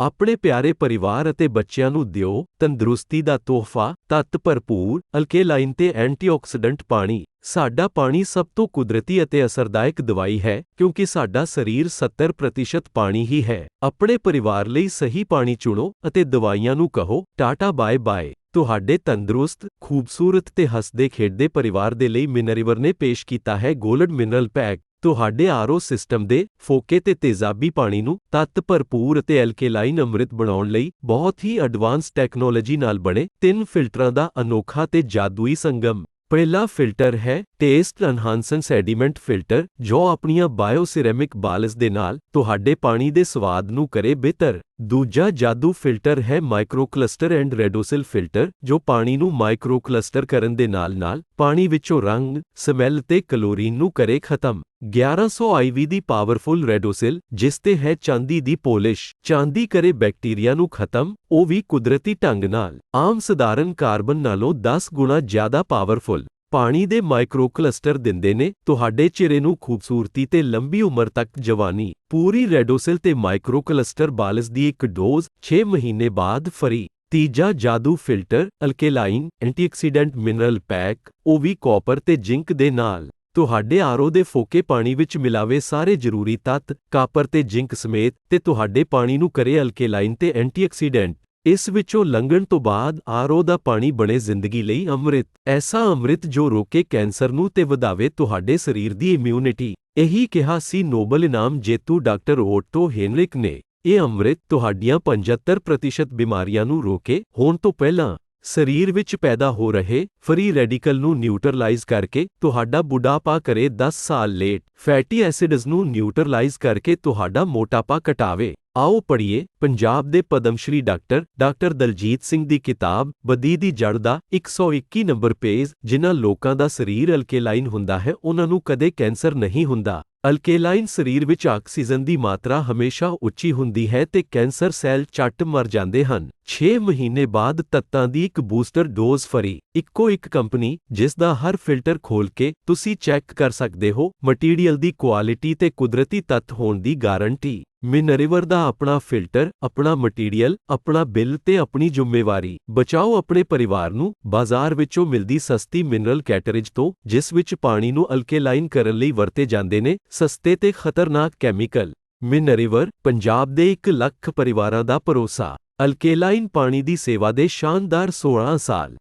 ਆਪਣੇ ਪਿਆਰੇ ਪਰਿਵਾਰ ਅਤੇ ਬੱਚਿਆਂ ਨੂੰ ਦਿਓ ਤੰਦਰੁਸਤੀ ਦਾ ਤੋਹਫਾ, ਤੱਤ ਭਰਪੂਰ, ਅਲਕੇਲਾਈਨ ਤੇ ਐਂਟੀਆਕਸੀਡੈਂਟ ਪਾਣੀ। ਸਾਡਾ ਪਾਣੀ ਸਭ ਤੋਂ ਕੁਦਰਤੀ ਅਤੇ ਅਸਰਦਾਇਕ ਦਵਾਈ ਹੈ, ਕਿਉਂਕਿ ਸਾਡਾ ਸਰੀਰ 70% ਪਾਣੀ ਹੀ ਹੈ। ਆਪਣੇ ਪਰਿਵਾਰ ਲਈ ਸਹੀ ਪਾਣੀ ਚੁਣੋ ਅਤੇ ਦਵਾਈਆਂ ਨੂੰ ਕਹੋ, ਟਾਟਾ, ਬਾਏ ਬਾਏ। ਤੁਹਾਡੇ ਤੰਦਰੁਸਤ, ਖੂਬਸੂਰਤ ਤੇ ਹੱਸਦੇ ਖੇਡਦੇ ਪਰਿਵਾਰ ਦੇ ਲਈ ਮਿਨਰੀਵਰ ਨੇ ਪੇਸ਼ ਕੀਤਾ ਹੈ ਗੋਲਡ ਮਿਨਰਲ ਪੈਕ। ਤੁਹਾਡੇ ਆਰਓ ਸਿਸਟਮ ਦੇ ਫੋਕੇ ਤੇ ਤੇਜ਼ਾਬੀ ਪਾਣੀ ਨੂੰ ਤੱਤ ਭਰਪੂਰ ਅਤੇ ਐਲਕੇਲਾਈਨ ਅੰਮ੍ਰਿਤ ਬਣਾਉਣ ਲਈ ਬਹੁਤ ਹੀ ਐਡਵਾਂਸ ਟੈਕਨੋਲੋਜੀ ਨਾਲ ਬਣੇ ਤਿੰਨ ਫਿਲਟਰਾਂ ਦਾ ਅਨੋਖਾ ਤੇ ਜਾਦੂਈ ਸੰਗਮ। ਪਹਿਲਾ ਫਿਲਟਰ ਹੈ ਟੇਸਟ ਐਨਹਾਂਸਨ ਸੈਡੀਮੈਂਟ ਫਿਲਟਰ, ਜੋ ਆਪਣੀਆਂ ਬਾਇਓਸਿਰੈਮਿਕ ਬਾਲਸ ਦੇ ਨਾਲ ਤੁਹਾਡੇ ਪਾਣੀ ਦੇ ਸਵਾਦ ਨੂੰ ਕਰੇ ਬਿਹਤਰ। ਦੂਜਾ ਜਾਦੂ ਫਿਲਟਰ ਹੈ ਮਾਈਕਰੋਕਲਸਟਰ ਐਂਡ ਰੈਡੋਸਿਲ ਫਿਲਟਰ, ਜੋ ਪਾਣੀ ਨੂੰ ਮਾਈਕਰੋਕਲਸਟਰ ਕਰਨ ਦੇ ਨਾਲ-ਨਾਲ ਪਾਣੀ ਵਿੱਚੋਂ ਰੰਗ, ਸਮੈਲ ਤੇ ਕਲੋਰੀਨ ਨੂੰ ਕਰੇ ਖਤਮ। 1100 ਆਈਵੀ ਦੀ ਪਾਵਰਫੁਲ ਰੈਡੋਸਿਲ, ਜਿਸ ਤੇ ਹੈ ਚਾਂਦੀ ਦੀ ਪੋਲਿਸ਼, ਚਾਂਦੀ ਕਰੇ ਬੈਕਟੀਰੀਆ ਨੂੰ ਖਤਮ, ਉਹ ਵੀ ਕੁਦਰਤੀ ਢੰਗ ਨਾਲ, ਆਮ ਸਧਾਰਨ ਕਾਰਬਨ ਨਾਲੋਂ 10 ਗੁਣਾ ਜ਼ਿਆਦਾ ਪਾਵਰਫੁਲ। ਪਾਣੀ ਦੇ ਮਾਈਕਰੋਕਲਸਟਰ ਦਿੰਦੇ ਨੇ। ਤੁਹਾਡੇ ਚਿਹਰੇ ਨੂੰ ਖੂਬਸੂਰਤੀ ਤੇ ਲੰਬੀ ਉਮਰ ਤੱਕ ਜਵਾਨੀ। ਪੂਰੀ ਰੈਡੋਸਿਲ ਤੇ ਮਾਈਕਰੋਕਲਸਟਰ ਬਾਲਸ ਦੀ ਇੱਕ ਡੋਜ਼ 6 ਮਹੀਨੇ ਬਾਅਦ ਫਰੀ। ਤੀਜਾ ਜਾਦੂ filter, alkaline, antioxidant mineral pack, ਉਹ ਵੀ ਕਾਪਰ ਤੇ ਜ਼ਿੰਕ ਦੇ ਨਾਲ। ਤੁਹਾਡੇ ਆਰਓ ਦੇ ਫੋਕੇ ਪਾਣੀ ਵਿੱਚ ਮਿਲਾਵੇ ਸਾਰੇ ਜ਼ਰੂਰੀ ਤੱਤ, ਕਾਪਰ ਤੇ ਜ਼ਿੰਕ ਸਮੇਤ, ਤੇ ਤੁਹਾਡੇ ਪਾਣੀ ਨੂੰ ਕਰੇ ਅਲਕੇਲਾਈਨ ਤੇ ਐਂਟੀਆਕਸੀਡੈਂਟ। ਇਸ ਵਿੱਚੋਂ ਲੰਘਣ ਤੋਂ ਬਾਅਦ ਆਰਓ ਦਾ ਪਾਣੀ ਬਣੇ ਜ਼ਿੰਦਗੀ ਲਈ ਅੰਮ੍ਰਿਤ, ਐਸਾ ਅੰਮ੍ਰਿਤ ਜੋ ਰੋਕੇ ਕੈਂਸਰ ਨੂੰ ਤੇ ਵਧਾਵੇ ਤੁਹਾਡੇ ਸਰੀਰ ਦੀ ਇਮਿਊਨਿਟੀ ਇਹੀ ਕਿਹਾ ਸੀ ਨੋਬਲ ਇਨਾਮ ਜੇਤੂ ਡਾਕਟਰ ਓਟੋ ਹੇਨਰਿਕ ਨੇ। ਇਹ ਅੰਮ੍ਰਿਤ ਤੁਹਾਡੀਆਂ 75% ਬਿਮਾਰੀਆਂ ਨੂੰ ਰੋਕੇ ਹੋਣ ਤੋਂ ਪਹਿਲਾਂ ਸਰੀਰ ਵਿੱਚ ਪੈਦਾ ਹੋ ਰਹੇ ਫਰੀ ਰੈਡੀਕਲ ਨੂੰ ਨਿਊਟਰਲਾਈਜ਼ ਕਰਕੇ ਤੁਹਾਡਾ ਬੁਢਾਪਾ ਕਰੇ 10 ਸਾਲ ਲੇਟ। ਫੈਟੀ ਐਸਿਡਸ ਨੂੰ ਨਿਊਟਰਲਾਈਜ਼ ਕਰਕੇ ਤੁਹਾਡਾ ਮੋਟਾਪਾ ਘਟਾਵੇ। ਆਓ ਪੜ੍ਹੀਏ ਪੰਜਾਬ ਦੇ ਪਦਮਸ਼੍ਰੀ ਡਾਕਟਰ ਡਾਕਟਰ ਦਲਜੀਤ ਸਿੰਘ ਦੀ ਕਿਤਾਬ ਬਦੀ ਦੀ ਜੜ ਦਾ 121 ਨੰਬਰ ਪੇਜ, ਜਿਨ੍ਹਾਂ ਲੋਕਾਂ ਦਾ ਸਰੀਰ ਅਲਕੇਲਾਈਨ ਹੁੰਦਾ ਹੈ, ਉਹਨਾਂ ਨੂੰ ਕਦੇ ਕੈਂਸਰ ਨਹੀਂ ਹੁੰਦਾ। ਅਲਕੇਲਾਈਨ ਸਰੀਰ ਵਿੱਚ ਆਕਸੀਜਨ ਦੀ ਮਾਤਰਾ ਹਮੇਸ਼ਾ ਉੱਚੀ ਹੁੰਦੀ ਹੈ ਤੇ ਕੈਂਸਰ ਸੈੱਲ ਝੱਟ ਮਰ ਜਾਂਦੇ ਹਨ। 6 ਮਹੀਨੇ ਬਾਅਦ ਤੱਤਾਂ ਦੀ ਇੱਕ ਬੂਸਟਰ ਡੋਜ਼ ਫਰੀ ਇੱਕੋ ਇੱਕ ਕੰਪਨੀ, ਜਿਸ ਦਾ ਹਰ ਫਿਲਟਰ ਖੋਲ ਕੇ ਤੁਸੀਂ ਚੈੱਕ ਕਰ ਸਕਦੇ ਹੋ, ਮਟੀਰੀਅਲ ਦੀ ਕੁਆਲਿਟੀ ਤੇ ਕੁਦਰਤੀ ਤੱਤ ਹੋਣ ਦੀ ਗਾਰੰਟੀ। ਮਿਨਰਿਵਰ ਦਾ ਆਪਣਾ ਫਿਲਟਰ, ਆਪਣਾ ਮਟੀਰੀਅਲ, ਆਪਣਾ ਬਿੱਲ ਤੇ ਆਪਣੀ ਜ਼ਿੰਮੇਵਾਰੀ। ਬਚਾਓ ਆਪਣੇ ਪਰਿਵਾਰ ਨੂੰ, ਬਾਜ਼ਾਰ ਵਿੱਚੋਂ ਮਿਲਦੀ ਸਸਤੀ ਮਿਨਰਲ ਕੈਟਰੇਜ ਤੋਂ, ਜਿਸ ਵਿੱਚ ਪਾਣੀ ਨੂੰ ਅਲਕੇਲਾਈਨ ਕਰਨ ਲਈ ਵਰਤੇ ਜਾਂਦੇ ਨੇ, ਸਸਤੇ ਤੇ ਖਤਰਨਾਕ ਕੈਮੀਕਲ। ਮਿਨਰਿਵਰ ਪੰਜਾਬ ਦੇ 1 ਲੱਖ ਪਰਿਵਾਰਾਂ ਦਾ ਭਰੋਸਾ। ਅਲਕੇਲਾਈਨ ਪਾਣੀ ਦੀ ਸੇਵਾ ਦੇ ਸ਼ਾਨਦਾਰ 16 ਸਾਲ।